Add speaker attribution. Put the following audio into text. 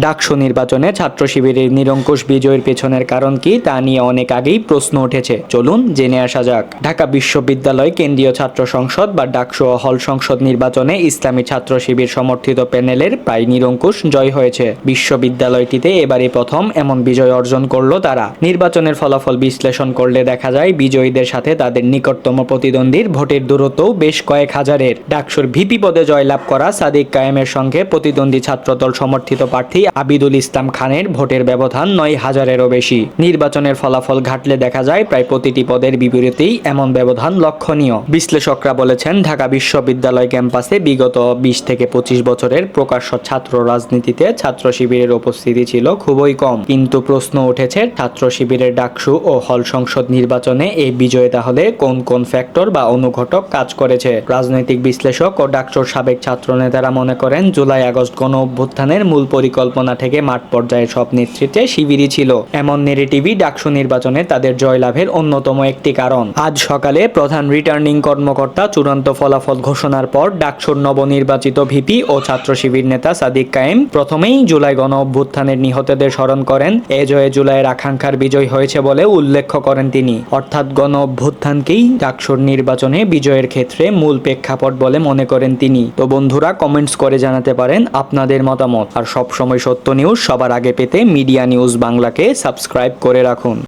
Speaker 1: ডাকসু নির্বাচনে ছাত্র শিবিরের নিরঙ্কুশ বিজয়ের পেছনের কারণ কি তা নিয়ে অনেক আগেই প্রশ্ন উঠেছে। চলুন জেনে আসা যাক। ঢাকা বিশ্ববিদ্যালয় কেন্দ্রীয় ছাত্র সংসদ বা ডাকসু হল সংসদ নির্বাচনে ইসলামী ছাত্র শিবির সমর্থিত প্যানেলের প্রায় নিরঙ্কুশ জয় হয়েছে। বিশ্ববিদ্যালয়টিতে এবারে প্রথম এমন বিজয় অর্জন করল তারা। নির্বাচনের ফলাফল বিশ্লেষণ করলে দেখা যায়, বিজয়ীদের সাথে তাদের নিকটতম প্রতিদ্বন্দ্বীর ভোটের দূরত্বও বেশ কয়েক হাজারের। ডাকসুর ভিপি পদে জয়লাভ করা সাদিক কায়েমের সঙ্গে প্রতিদ্বন্দ্বী ছাত্রদল সমর্থিত প্রার্থী আবিদুল ইসলাম খানের ভোটের ব্যবধান নয় হাজারেরও বেশি। নির্বাচনের ফলাফল ঘাটলে দেখা যায় প্রায় প্রতিটি পদের বিপরীতেই এমন ব্যবধান লক্ষণীয়। বিশ্লেষকরা বলেছেন, ঢাকা বিশ্ববিদ্যালয় ক্যাম্পাসে বিগত বিশ থেকে পঁচিশ বছরের প্রকাশ্য ছাত্র রাজনীতিতে ছাত্র শিবিরের উপস্থিতি ছিল খুবই কম। কিন্তু প্রশ্ন উঠেছে, ছাত্র শিবিরের ডাকসু ও হল সংসদ নির্বাচনে এই বিজয় তাহলে কোন কোন ফ্যাক্টর বা অনুঘটক কাজ করেছে? রাজনৈতিক বিশ্লেষক ও ডাকসুর সাবেক ছাত্র নেতারা মনে করেন, জুলাই আগস্ট গণ অভ্যুত্থানের মূল পরিকল্পনা থেকে মাঠ পর্যায়ে সব নেতৃত্বে শিবিরই ছিল। এমন নেগেটিভই ডাকসু নির্বাচনে তাদের জয়লাভের অন্যতম একটি কারণ। আজ সকালে প্রধান রিটার্নিং কর্মকর্তা চূড়ান্ত ফলাফল ঘোষণার পর ডাকসুর নবনির্বাচিত ভিপি ও ছাত্র শিবির নেতা সাদিক কায়েম প্রথমেই জুলাই গণ অভ্যুত্থানের নিহতদের স্মরণ করেন। এ জয়ে জুলাইয়ের আকাঙ্ক্ষার বিজয় হয়েছে বলে উল্লেখ করেন তিনি। অর্থাৎ গণ অভ্যুত্থানকেই ডাকসুর নির্বাচনে বিজয়ের ক্ষেত্রে মূল প্রেক্ষাপট বলে মনে করেন তিনি। তো বন্ধুরা কমেন্টস করে জানাতে পারেন আপনাদের মতামত। আর সবসময় সত্য নিউজ সবার আগে পেতে মিডিয়া নিউজ বাংলাকে সাবস্ক্রাইব করে রাখুন।